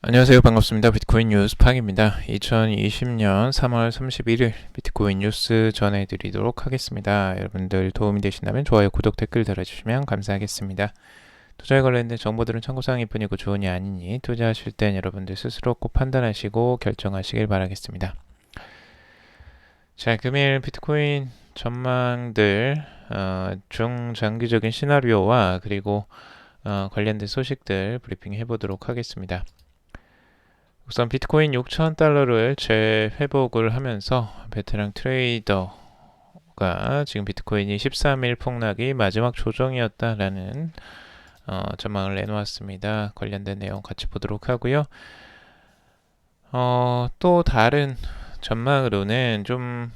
안녕하세요. 반갑습니다. 비트코인 뉴스 팡입니다. 2020년 3월 31일 비트코인 뉴스 전해드리도록 하겠습니다. 여러분들 도움이 되신다면 좋아요, 구독, 댓글 달아주시면 감사하겠습니다. 투자에 관련된 정보들은 참고사항일 뿐이고 조언이 아니니 투자하실 땐 여러분들 스스로 꼭 판단하시고 결정하시길 바라겠습니다. 자, 금일 비트코인 전망들 어, 중장기적인 시나리오와 그리고 어, 관련된 소식들 브리핑 해보도록 하겠습니다. 우선 비트코인 6천 달러를 재회복을 하면서 베테랑 트레이더가 지금 비트코인이 13일 폭락이 마지막 조정이었다라는 어, 전망을 내놓았습니다. 관련된 내용 같이 보도록 하고요. 어, 또 다른 전망으로는 좀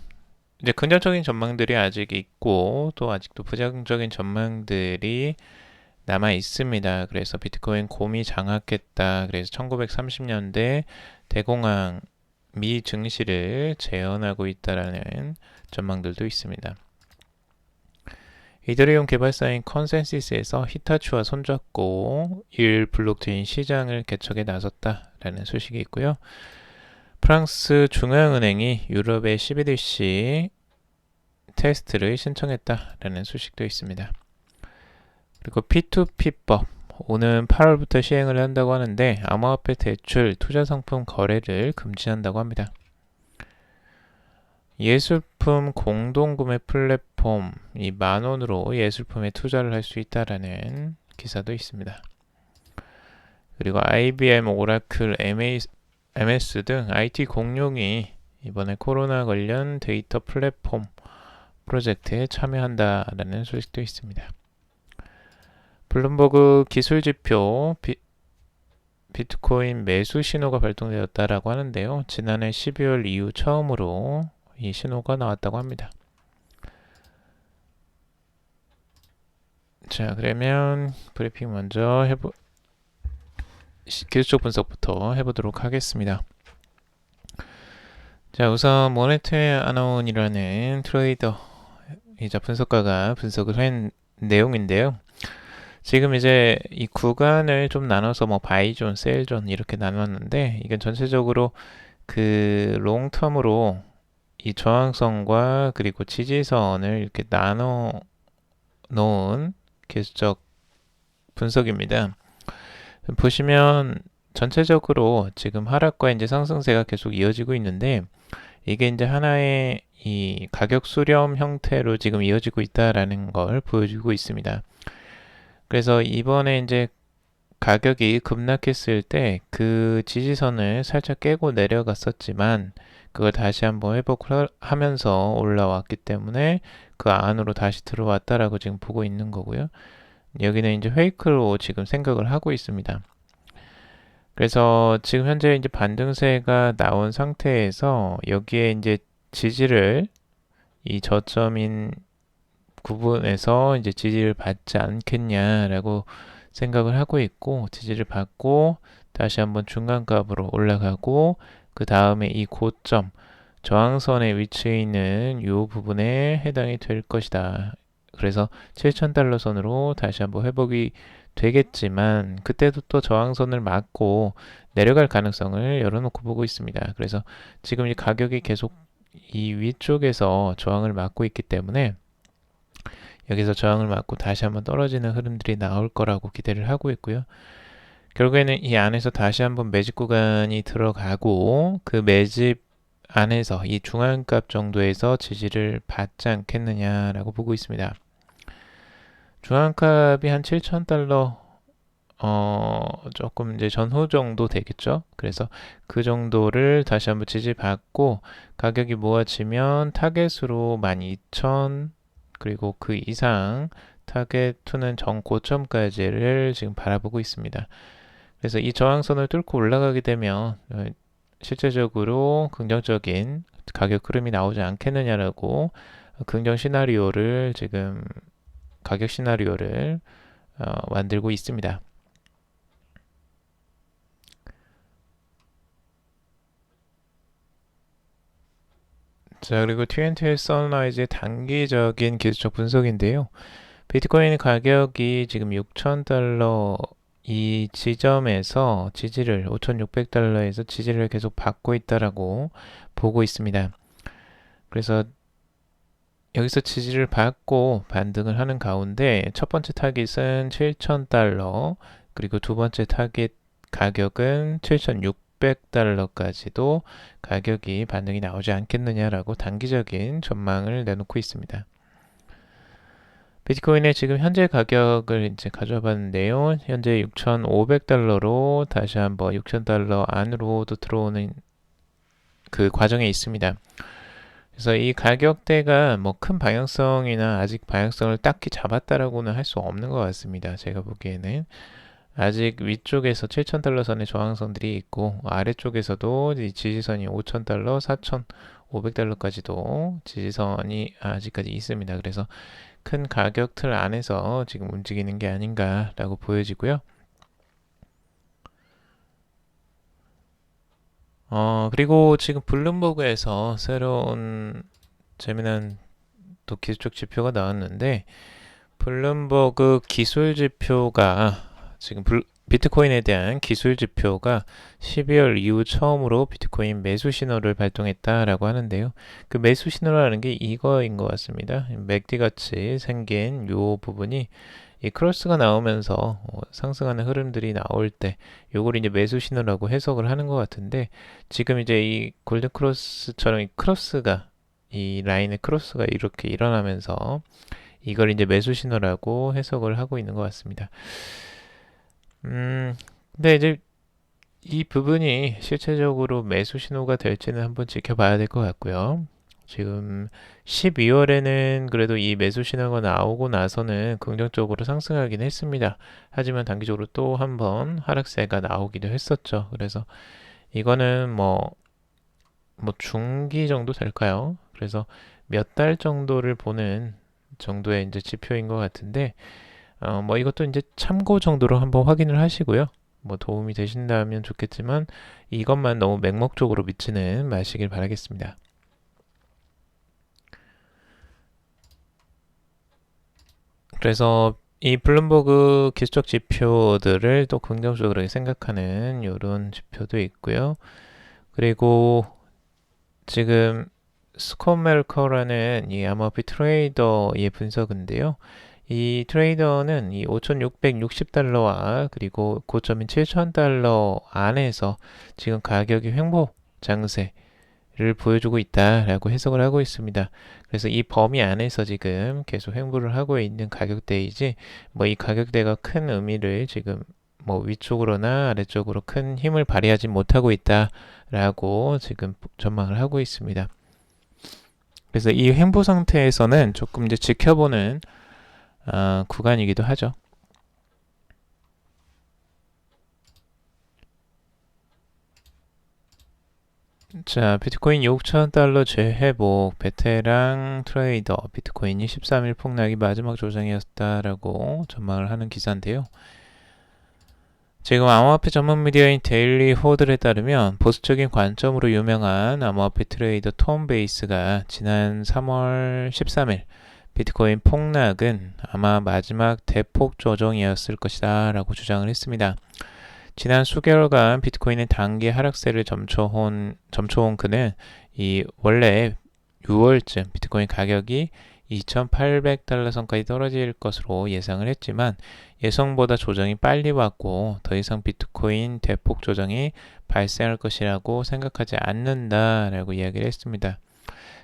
이제 긍정적인 전망들이 아직 있고 또 아직도 부정적인 전망들이 남아 있습니다. 그래서 비트코인 곰이 장악했다. 그래서 1930년대 대공황 미 증시를 재현하고 있다라는 전망들도 있습니다. 이더리움 개발사인 컨센시스에서 히타치와 손잡고 1 블록체인 시장을 개척에 나섰다라는 소식이 있고요. 프랑스 중앙은행이 유럽의 CBDC 테스트를 신청했다라는 소식도 있습니다. 그리고 P2P법 오는 8월부터 시행을 한다고 하는데 암호화폐 대출, 투자 상품 거래를 금지한다고 합니다. 예술품 공동구매 플랫폼 이 만원으로 예술품에 투자를 할 수 있다라는 기사도 있습니다. 그리고 IBM, 오라클, MS 등 IT 공룡이 이번에 코로나 관련 데이터 플랫폼 프로젝트에 참여한다라는 소식도 있습니다. 블룸버그 기술 지표 비, 비트코인 매수 신호가 발동되었다라고 하는데요. 지난해 12월 이후 처음으로 이 신호가 나왔다고 합니다. 자, 그러면 브리핑 먼저 해보 기술적 분석부터 해보도록 하겠습니다. 자, 우선 모네트 아나운이라는 트레이더 이자 분석가가 분석을 한 내용인데요. 지금 이제 이 구간을 좀 나눠서 뭐 바이존, 셀존 이렇게 나눴는데 이건 전체적으로 그 롱텀으로 이 저항선과 그리고 지지선을 이렇게 나눠 놓은 기술적 분석입니다. 보시면 전체적으로 지금 하락과 이제 상승세가 계속 이어지고 있는데 이게 이제 하나의 이 가격 수렴 형태로 지금 이어지고 있다라는 걸 보여주고 있습니다. 그래서 이번에 이제 가격이 급락했을 때 그 지지선을 살짝 깨고 내려갔었지만 그걸 다시 한번 회복을 하면서 올라왔기 때문에 그 안으로 다시 들어왔다라고 지금 보고 있는 거고요. 여기는 이제 페이크로 지금 생각을 하고 있습니다. 그래서 지금 현재 이제 반등세가 나온 상태에서 여기에 이제 지지를 이 저점인 구분에서 이제 지지를 받지 않겠냐라고 생각을 하고 있고 지지를 받고 다시 한번 중간값으로 올라가고 그 다음에 이 고점 저항선의 위치에 있는 이 부분에 해당이 될 것이다. 그래서 7,000달러 선으로 다시 한번 회복이 되겠지만 그때도 또 저항선을 맞고 내려갈 가능성을 열어놓고 보고 있습니다. 그래서 지금 이 가격이 계속 이 위쪽에서 저항을 맞고 있기 때문에 여기서 저항을 맞고 다시 한번 떨어지는 흐름들이 나올 거라고 기대를 하고 있고요. 결국에는 이 안에서 다시 한번 매집 구간이 들어가고 그 매집 안에서 이 중앙값 정도에서 지지를 받지 않겠느냐라고 보고 있습니다. 중앙값이 한 7,000달러 어, 조금 이제 전후 정도 되겠죠. 그래서 그 정도를 다시 한번 지지받고 가격이 모아지면 타겟으로 12,000 그리고 그 이상 타겟 2는 정고점까지를 지금 바라보고 있습니다. 그래서 이 저항선을 뚫고 올라가게 되면 어, 실제적으로 긍정적인 가격 흐름이 나오지 않겠느냐라고 긍정 시나리오를 지금 가격 시나리오를 어, 만들고 있습니다. 자, 그리고 TNT 선라이즈의 단기적인 기술적 분석인데요. 비트코인 가격이 지금 6,000달러 이 지점에서 지지를 5,600달러에서 지지를 계속 받고 있다라고 보고 있습니다. 그래서 여기서 지지를 받고 반등을 하는 가운데 첫 번째 타깃은 7,000달러 그리고 두 번째 타깃 가격은 7,600 달러까지도 가격이 반등이 나오지 않겠느냐라고 단기적인 전망을 내놓고 있습니다. 비트코인의 지금 현재 가격을 이제 가져와 봤는데요. 현재 6,500달러로 다시 한번 6,000달러 안으로도 들어오는 그 과정에 있습니다. 그래서 이 가격대가 뭐 큰 방향성이나 아직 방향성을 딱히 잡았다라고는 할 수 없는 것 같습니다. 제가 보기에는 아직 위쪽에서 7,000달러 선의 저항선들이 있고 아래쪽에서도 이 지지선이 5,000달러, 4,500달러까지도 지지선이 아직까지 있습니다. 그래서 큰 가격 틀 안에서 지금 움직이는 게 아닌가라고 보여지고요. 어, 그리고 지금 블룸버그에서 새로운 재미난 또 기술적 지표가 나왔는데 블룸버그 기술 지표가 지금 블, 비트코인에 대한 기술 지표가 12월 이후 처음으로 비트코인 매수 신호를 발동했다라고 하는데요. 그 매수 신호라는 게 이거인 것 같습니다. 맥디 같이 생긴 요 부분이 이 크로스가 나오면서 어, 상승하는 흐름들이 나올 때 요걸 이제 매수 신호라고 해석을 하는 것 같은데 지금 이제 이 골든 크로스처럼 이 크로스가 이 라인의 크로스가 이렇게 일어나면서 이걸 이제 매수 신호라고 해석을 하고 있는 것 같습니다. 음, 근데 이제 이 부분이 실체적으로 매수 신호가 될지는 한번 지켜봐야 될 것 같고요. 지금 12월에는 그래도 이 매수 신호가 나오고 나서는 긍정적으로 상승하긴 했습니다. 하지만 단기적으로 또 한번 하락세가 나오기도 했었죠. 그래서 이거는 뭐, 뭐 중기 정도 될까요? 그래서 몇 달 정도를 보는 정도의 이제 지표인 것 같은데, 어, 뭐 이것도 이제 참고 정도로 한번 확인을 하시고요. 뭐 도움이 되신다면 좋겠지만 이것만 너무 맹목적으로 믿지는 마시길 바라겠습니다. 그래서 이 블룸버그 기술적 지표들을 또 긍정적으로 생각하는 이런 지표도 있고요. 그리고 지금 스코멜커라는 이 아마피 트레이더의 분석인데요. 이 트레이더는 이 5,660달러와 그리고 고점인 7,000달러 안에서 지금 가격이 횡보 장세 를 보여주고 있다라고 해석을 하고 있습니다. 그래서 이 범위 안에서 지금 계속 횡보를 하고 있는 가격대이지 뭐 이 가격대가 큰 의미를 지금 뭐 위쪽으로나 아래쪽으로 큰 힘을 발휘하지 못하고 있다라고 지금 전망을 하고 있습니다. 그래서 이 횡보 상태에서는 조금 이제 지켜보는 어, 구간이기도 하죠. 자, 비트코인 6천 달러 재회복, 베테랑 트레이더, 비트코인이 13일 폭락이 마지막 조정이었다라고 전망을 하는 기사인데요. 지금 암호화폐 전문 미디어인 데일리 호들에 따르면 보수적인 관점으로 유명한 암호화폐 트레이더 톰 베이스가 지난 3월 13일 비트코인 폭락은 아마 마지막 대폭 조정이었을 것이다 라고 주장을 했습니다. 지난 수개월간 비트코인의 단기 하락세를 점쳐온, 점쳐온 그는 이 원래 6월쯤 비트코인 가격이 2,800달러 선까지 떨어질 것으로 예상을 했지만 예상보다 조정이 빨리 왔고 더 이상 비트코인 대폭 조정이 발생할 것이라고 생각하지 않는다라고 이야기를 했습니다.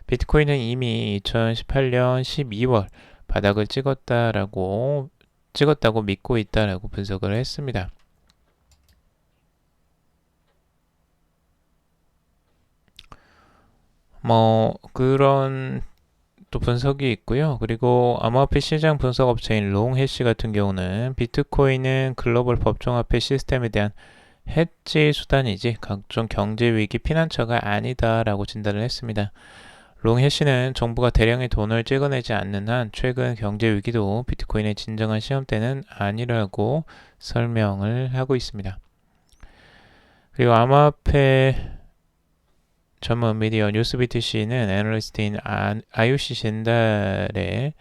비트코인은 이미 2018년 12월 바닥을 찍었다라고 찍었다고 믿고 있다라고 분석을 했습니다. 뭐 그런 또 분석이 있고요. 그리고 암호화폐 시장 분석 업체인 롱해시 같은 경우는 비트코인은 글로벌 법정화폐 시스템에 대한 해지 수단이지 각종 경제 위기 피난처가 아니다라고 진단을 했습니다. 롱해시는 정부가 대량의 돈을 찍어내지 않는 한 최근 경제 위기도 비트코인의 진정한 시험대는 아니라고 설명을 하고 있습니다. 그리고 암호화폐 전문 미디어 뉴스비트C는 애널리스트인 IOC 진달의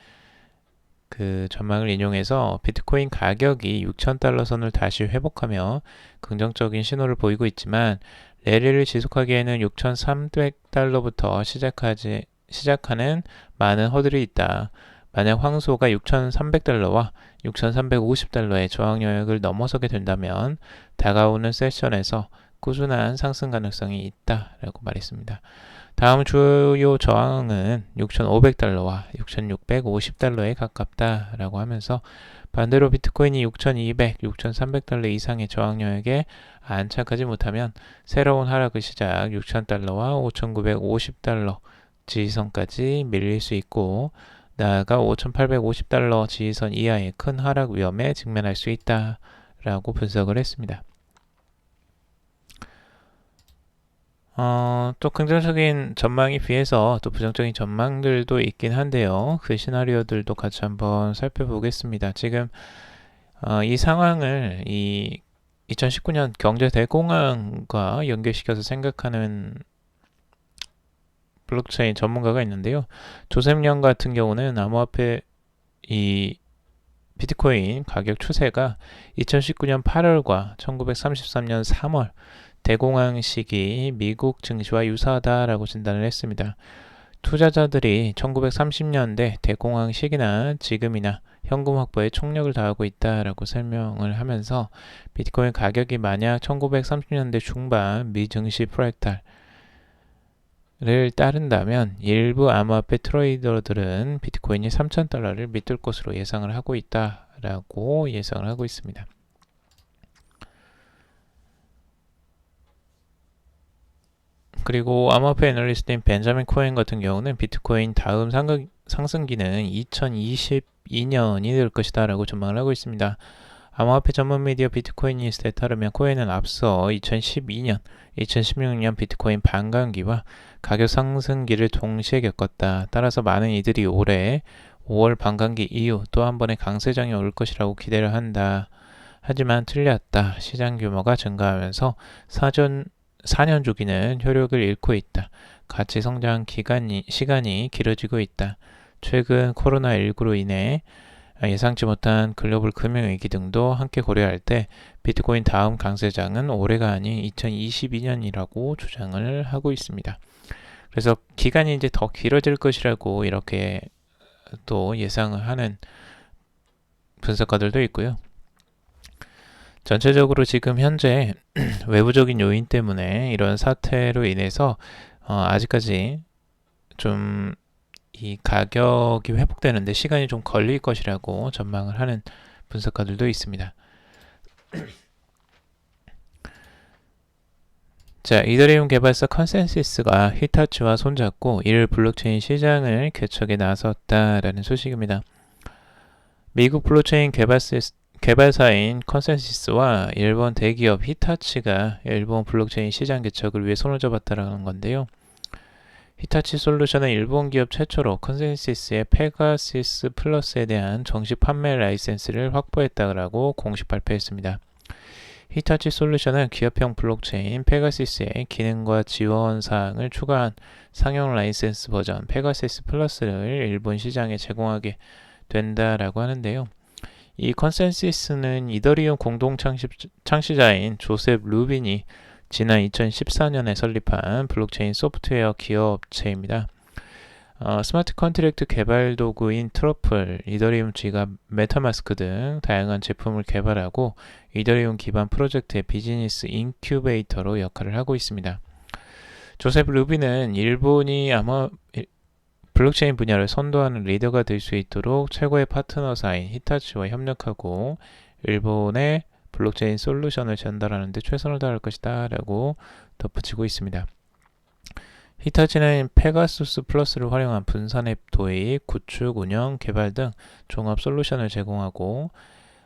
그 전망을 인용해서 비트코인 가격이 6,000달러 선을 다시 회복하며 긍정적인 신호를 보이고 있지만 랠리를 지속하기에는 6,300달러부터 시작하지 시작하는 많은 허들이 있다. 만약 황소가 6,300달러와 6,350달러의 저항 영역을 넘어서게 된다면 다가오는 세션에서 꾸준한 상승 가능성이 있다라고 말했습니다. 다음 주요 저항은 6,500달러와 6,650달러에 가깝다라고 하면서 반대로 비트코인이 6,200, 6,300달러 이상의 저항 영역에 안착하지 못하면 새로운 하락의 시작 6,000달러와 5,950달러 지지선까지 밀릴 수 있고 나아가 5,850달러 지지선 이하의 큰 하락 위험에 직면할 수 있다라고 분석을 했습니다. 어, 또 긍정적인 전망에 비해서 또 부정적인 전망들도 있긴 한데요. 그 시나리오들도 같이 한번 살펴보겠습니다. 지금 어, 이 상황을 이 2019년 경제 대공황과 연결시켜서 생각하는 블록체인 전문가가 있는데요. 조셉 령 같은 경우는 암호화폐 이 비트코인 가격 추세가 2019년 8월과 1933년 3월 대공황 시기 미국 증시와 유사하다라고 진단을 했습니다. 투자자들이 1930년대 대공황 시기나 지금이나 현금 확보에 총력을 다하고 있다라고 설명을 하면서 비트코인 가격이 만약 1930년대 중반 미 증시 프랙탈 를 따른다면 일부 암호화폐 트레이더들은 비트코인이 3,000달러를 밑돌 것으로 예상을 하고 있다라고 예상을 하고 있습니다. 그리고 암호화폐 애널리스트인 벤자민 코엔 같은 경우는 비트코인 다음 상승기는 2022년이 될 것이다 라고 전망을 하고 있습니다. 암호화폐 전문 미디어 비트코인니스트에 따르면 코인은 앞서 2012년, 2016년 비트코인 반감기와 가격 상승기를 동시에 겪었다. 따라서 많은 이들이 올해 5월 반감기 이후 또 한 번의 강세장이 올 것이라고 기대를 한다. 하지만 틀렸다. 시장 규모가 증가하면서 사전 4년 주기는 효력을 잃고 있다. 가치 성장 기간이 시간이 길어지고 있다. 최근 코로나19로 인해 예상치 못한 글로벌 금융위기 등도 함께 고려할 때 비트코인 다음 강세장은 올해가 아닌 2022년이라고 주장을 하고 있습니다. 그래서 기간이 이제 더 길어질 것이라고 이렇게 또 예상을 하는 분석가들도 있고요. 전체적으로 지금 현재 외부적인 요인 때문에 이런 사태로 인해서 어 아직까지 좀 이 가격이 회복되는데 시간이 좀 걸릴 것이라고 전망을 하는 분석가들도 있습니다. 자, 이더리움 개발사 컨센시스가 히타치와 손잡고 이를 블록체인 시장을 개척에 나섰다라는 소식입니다. 미국 블록체인 개발사인 컨센시스와 일본 대기업 히타치가 일본 블록체인 시장 개척을 위해 손을 잡았다는 건데요. 히타치 솔루션은 일본 기업 최초로 컨센시스의 페가시스 플러스에 대한 정식 판매 라이센스를 확보했다고 공식 발표했습니다. 히타치 솔루션은 기업형 블록체인 페가시스의 기능과 지원 사항을 추가한 상용 라이센스 버전 페가시스 플러스를 일본 시장에 제공하게 된다라고 하는데요. 이 컨센시스는 이더리움 공동 창시자인 조셉 루빈이 지난 2014년에 설립한 블록체인 소프트웨어 기업체입니다. 어, 스마트 컨트랙트 개발 도구인 트러플, 이더리움 지갑, 메타마스크 등 다양한 제품을 개발하고 이더리움 기반 프로젝트의 비즈니스 인큐베이터로 역할을 하고 있습니다. 조셉 루비는 일본이 아마 블록체인 분야를 선도하는 리더가 될 수 있도록 최고의 파트너사인 히타치와 협력하고 일본의 블록체인 솔루션을 전달하는 데 최선을 다할 것이다 라고 덧붙이고 있습니다. 히타치는 페가수스 플러스를 활용한 분산 앱 도입, 구축, 운영, 개발 등 종합 솔루션을 제공하고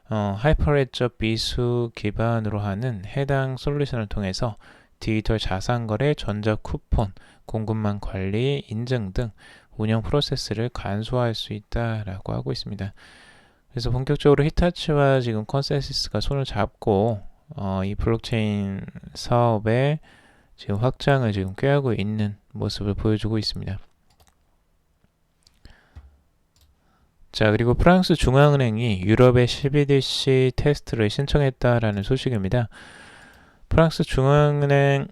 어, 하이퍼레저 비수 기반으로 하는 해당 솔루션을 통해서 디지털 자산 거래, 전자 쿠폰, 공급망 관리, 인증 등 운영 프로세스를 간소화할 수 있다라고 하고 있습니다. 그래서 본격적으로 히타치와 지금 컨센시스가 손을 잡고 어, 이 블록체인 사업의 지금 확장을 지금 꾀하고 있는 모습을 보여주고 있습니다. 자, 그리고 프랑스 중앙은행이 유럽의 CBDC 테스트를 신청했다라는 소식입니다. 프랑스 중앙은행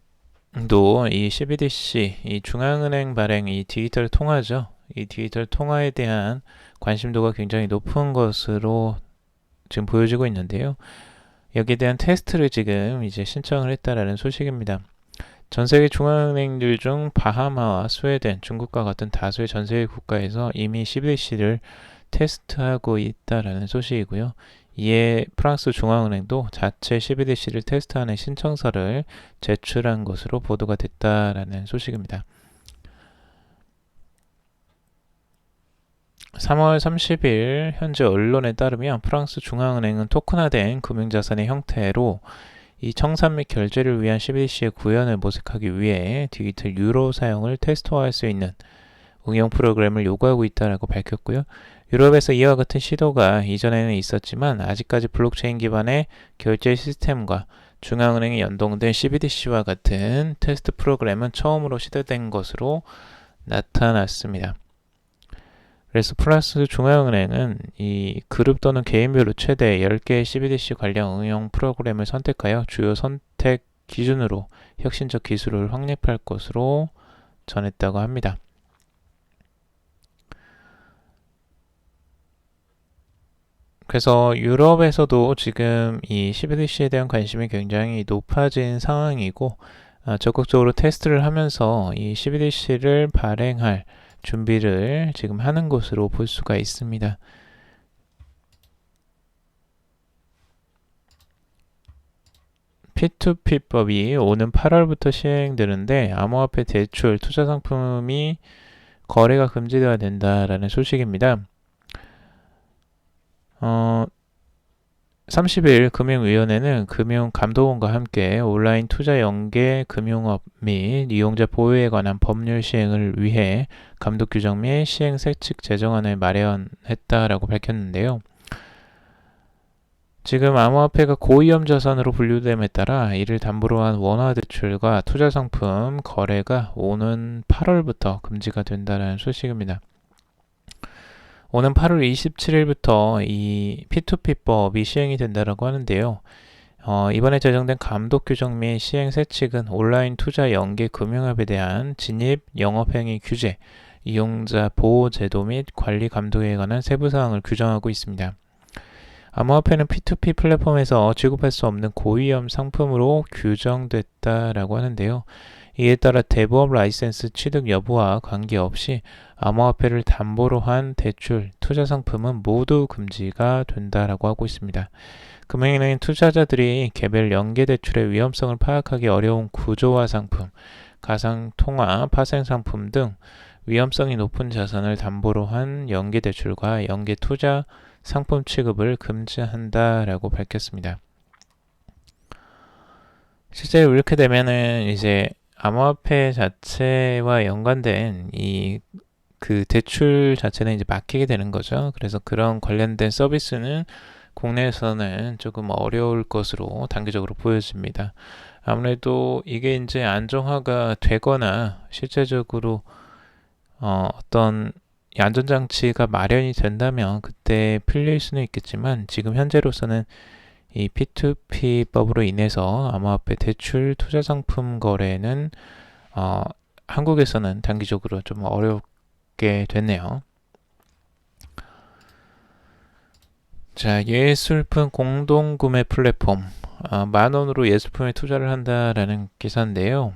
도이 CBDC, 이 중앙은행 발행 이 디지털 통화죠. 이 디지털 통화에 대한 관심도가 굉장히 높은 것으로 지금 보여지고 있는데요. 여기에 대한 테스트를 지금 이제 신청을 했다라는 소식입니다. 전 세계 중앙은행들 중 바하마와 스웨덴, 중국과 같은 다수의 전 세계 국가에서 이미 CBDC를 테스트하고 있다라는 소식이고요. 이에 프랑스 중앙은행도 자체 CBDC를 테스트하는 신청서를 제출한 것으로 보도가 됐다라는 소식입니다. 3월 30일 현재 언론에 따르면 프랑스 중앙은행은 토큰화된 금융자산의 형태로 이 청산 및 결제를 위한 CBDC의 구현을 모색하기 위해 디지털 유로 사용을 테스트화할 수 있는 응용 프로그램을 요구하고 있다고 밝혔고요. 유럽에서 이와 같은 시도가 이전에는 있었지만 아직까지 블록체인 기반의 결제 시스템과 중앙은행이 연동된 CBDC와 같은 테스트 프로그램은 처음으로 시도된 것으로 나타났습니다. 그래서 플러스 중앙은행은 이 그룹 또는 개인별로 최대 10개의 CBDC 관련 응용 프로그램을 선택하여 주요 선택 기준으로 혁신적 기술을 확립할 것으로 전했다고 합니다. 그래서 유럽에서도 지금 이 CBDC에 대한 관심이 굉장히 높아진 상황이고 아, 적극적으로 테스트를 하면서 이 CBDC를 발행할 준비를 지금 하는 것으로 볼 수가 있습니다. P2P법이 오는 8월부터 시행되는데 암호화폐 대출 투자 상품이 거래가 금지되어야 된다라는 소식입니다. 어, 30일 금융위원회는 금융감독원과 함께 온라인 투자 연계 금융업 및 이용자 보호에 관한 법률 시행을 위해 감독 규정 및 시행 세칙 제정안을 마련했다라고 밝혔는데요. 지금 암호화폐가 고위험 자산으로 분류됨에 따라 이를 담보로 한 원화 대출과 투자 상품 거래가 오는 8월부터 금지가 된다는 소식입니다. 오는 8월 27일부터 이 P2P법이 시행이 된다라고 하는데요. 어, 이번에 제정된 감독 규정 및 시행 세칙은 온라인 투자 연계 금융업에 대한 진입 영업행위 규제, 이용자 보호 제도 및 관리 감독에 관한 세부 사항을 규정하고 있습니다. 암호화폐는 P2P 플랫폼에서 지급할 수 없는 고위험 상품으로 규정됐다라고 하는데요. 이에 따라 대부업 라이센스 취득 여부와 관계없이 암호화폐를 담보로 한 대출, 투자 상품은 모두 금지가 된다라고 하고 있습니다. 금융은행 투자자들이 개별 연계 대출의 위험성을 파악하기 어려운 구조화 상품, 가상 통화 파생 상품 등 위험성이 높은 자산을 담보로 한 연계 대출과 연계 투자 상품 취급을 금지한다라고 밝혔습니다. 실제로 이렇게 되면은 이제 암호화폐 자체와 연관된 이 그 대출 자체는 이제 막히게 되는 거죠. 그래서 그런 관련된 서비스는 국내에서는 조금 어려울 것으로 단기적으로 보여집니다. 아무래도 이게 이제 안정화가 되거나 실제적으로 어, 어떤 안전장치가 마련이 된다면 그때 풀릴 수는 있겠지만 지금 현재로서는 이 P2P법으로 인해서 암호화폐 대출 투자 상품 거래는 어, 한국에서는 단기적으로 좀 어렵게 됐네요. 자, 예술품 공동 구매 플랫폼. 어, 만 원으로 예술품에 투자를 한다라는 기사인데요.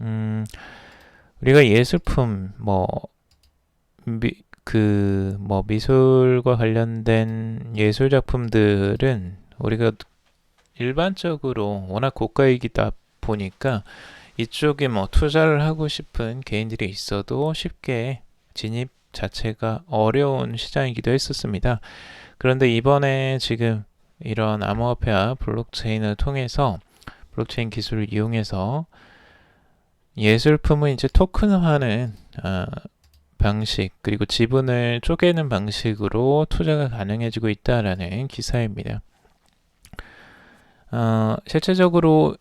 음, 우리가 예술품, 뭐, 미, 그, 뭐, 미술과 관련된 예술 작품들은 우리가 일반적으로 워낙 고가이기다 보니까 이쪽에 뭐 투자를 하고 싶은 개인들이 있어도 쉽게 진입 자체가 어려운 시장이기도 했었습니다. 그런데 이번에 지금 이런 암호화폐와 블록체인을 통해서 블록체인 기술을 이용해서 예술품을 이제 토큰화하는 어, 방식 그리고 지분을 쪼개는 방식으로 투자가 가능해지고 있다라는 기사입니다. 어, 실제적으로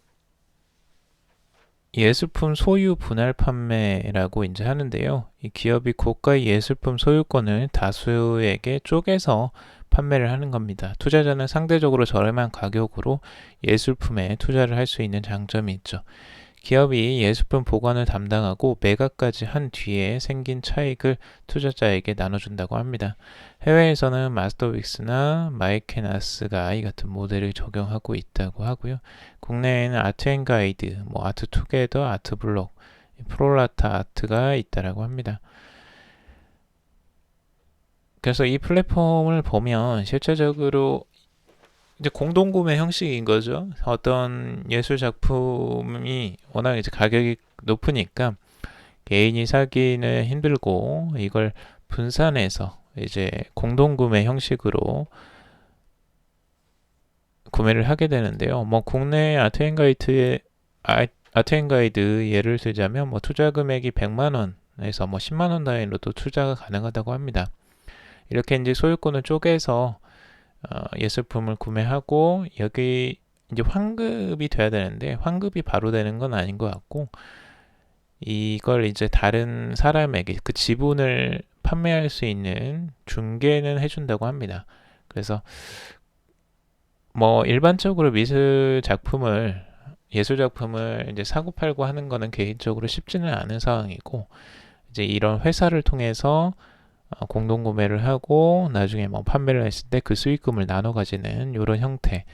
예술품 소유 분할 판매라고 이제 하는데요. 이 기업이 고가의 예술품 소유권을 다수에게 쪼개서 판매를 하는 겁니다. 투자자는 상대적으로 저렴한 가격으로 예술품에 투자를 할 수 있는 장점이 있죠. 기업이 예술품 보관을 담당하고 매각까지 한 뒤에 생긴 차익을 투자자에게 나눠준다고 합니다. 해외에서는 마스터빅스나 마이케나스가 이 같은 모델을 적용하고 있다고 하고요. 국내에는 아트앤가이드, 뭐 아트투게더, 아트블록, 프롤라타 아트가 있다라고 합니다. 그래서 이 플랫폼을 보면 실제적으로 이제 공동구매 형식인 거죠. 어떤 예술 작품이 워낙 이제 가격이 높으니까 개인이 사기는 힘들고 이걸 분산해서 이제 공동구매 형식으로 구매를 하게 되는데요. 뭐 국내 아트앤 가이드의 아트앤 가이드 예를 들자면 뭐 투자 금액이 100만 원에서 뭐 10만 원 단위로도 투자가 가능하다고 합니다. 이렇게 이제 소유권을 쪼개서 어, 예술품을 구매하고 여기 이제 환급이 돼야 되는데 환급이 바로 되는 건 아닌 것 같고 이걸 이제 다른 사람에게 그 지분을 판매할 수 있는 중개는 해준다고 합니다. 그래서 뭐 일반적으로 미술 작품을 예술 작품을 이제 사고 팔고 하는 거는 개인적으로 쉽지는 않은 상황이고 이제 이런 회사를 통해서 어, 공동 구매를 하고 나중에 뭐 판매를 했을 때 그 수익금을 나눠 가지는 이런 형태.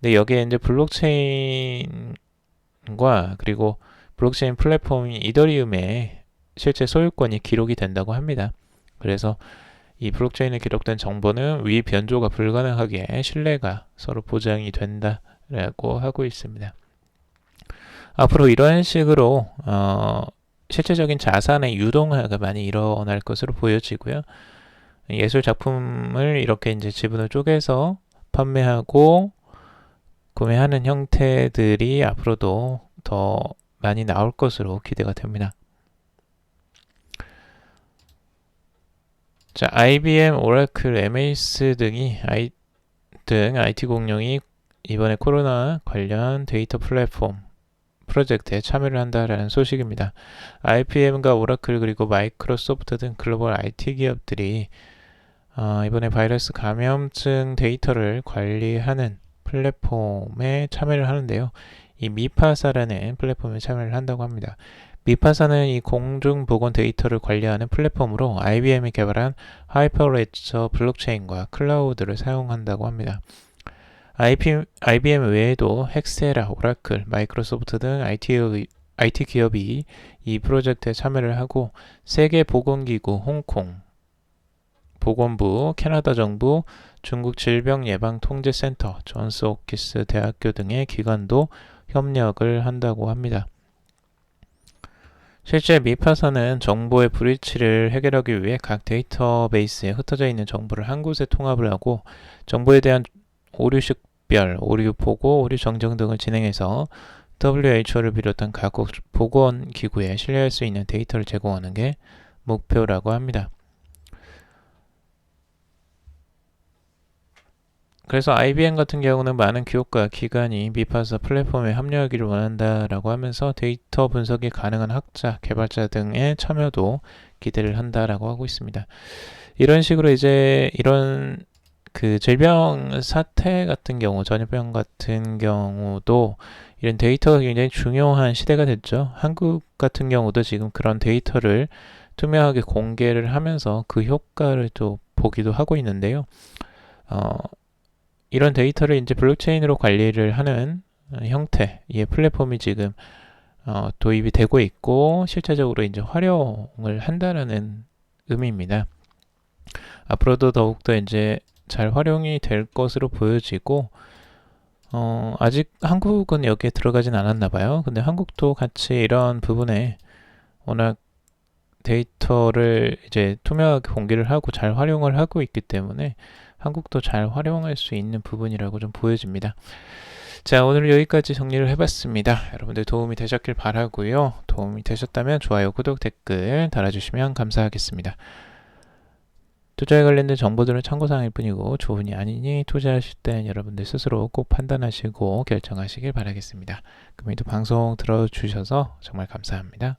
근데 여기에 이제 블록체인과 그리고 블록체인 플랫폼이 이더리움에 실제 소유권이 기록이 된다고 합니다. 그래서 이 블록체인에 기록된 정보는 위 변조가 불가능하게 신뢰가 서로 보장이 된다라고 하고 있습니다. 앞으로 이런 식으로 어, 실제적인 자산의 유동화가 많이 일어날 것으로 보여지고요. 예술 작품을 이렇게 이제 지분을 쪼개서 판매하고 구매하는 형태들이 앞으로도 더 많이 나올 것으로 기대가 됩니다. 자, IBM, 오라클, MS 등이 I, 등 IT 공룡이 이번에 코로나 관련 데이터 플랫폼 프로젝트에 참여를 한다라는 소식입니다. IBM과 오라클 그리고 마이크로소프트 등 글로벌 IT 기업들이 어, 이번에 바이러스 감염증 데이터를 관리하는 플랫폼에 참여를 하는데요. 이 미파사라는 플랫폼에 참여를 한다고 합니다. 미파사는 이 공중보건 데이터를 관리하는 플랫폼으로 IBM이 개발한 하이퍼레저 블록체인과 클라우드를 사용한다고 합니다. IBM 외에도 헥세라, 오라클, 마이크로소프트 등 IT, IT 기업이 이 프로젝트에 참여를 하고 세계보건기구, 홍콩, 보건부, 캐나다 정부, 중국 질병예방통제센터, 존스 홉키스 대학교 등의 기관도 협력을 한다고 합니다. 실제 미파사는 정보의 브리치를 해결하기 위해 각 데이터베이스에 흩어져 있는 정보를 한 곳에 통합을 하고 정보에 대한 오류 식별, 오류 보고, 오류 정정 등을 진행해서 WHO를 비롯한 각국 보건기구에 신뢰할 수 있는 데이터를 제공하는 게 목표라고 합니다. 그래서 IBM 같은 경우는 많은 기업과 기관이 미파사 플랫폼에 합류하기를 원한다라고 하면서 데이터 분석이 가능한 학자, 개발자 등의 참여도 기대를 한다라고 하고 있습니다. 이런 식으로 이제 이런 그 질병 사태 같은 경우, 전염병 같은 경우도 이런 데이터가 굉장히 중요한 시대가 됐죠. 한국 같은 경우도 지금 그런 데이터를 투명하게 공개를 하면서 그 효과를 또 보기도 하고 있는데요. 어, 이런 데이터를 이제 블록체인으로 관리를 하는 형태의 플랫폼이 지금 어, 도입이 되고 있고 실제적으로 이제 활용을 한다라는 의미입니다. 앞으로도 더욱더 이제 잘 활용이 될 것으로 보여지고 어, 아직 한국은 여기에 들어가진 않았나 봐요. 근데 한국도 같이 이런 부분에 워낙 데이터를 이제 투명하게 공개를 하고 잘 활용을 하고 있기 때문에 한국도 잘 활용할 수 있는 부분이라고 좀 보여집니다. 자, 오늘 여기까지 정리를 해봤습니다. 여러분들 도움이 되셨길 바라고요. 도움이 되셨다면 좋아요, 구독, 댓글 달아주시면 감사하겠습니다. 투자에 관련된 정보들은 참고사항일 뿐이고 조언이 아니니 투자하실 땐 여러분들 스스로 꼭 판단하시고 결정하시길 바라겠습니다. 금일도 방송 들어주셔서 정말 감사합니다.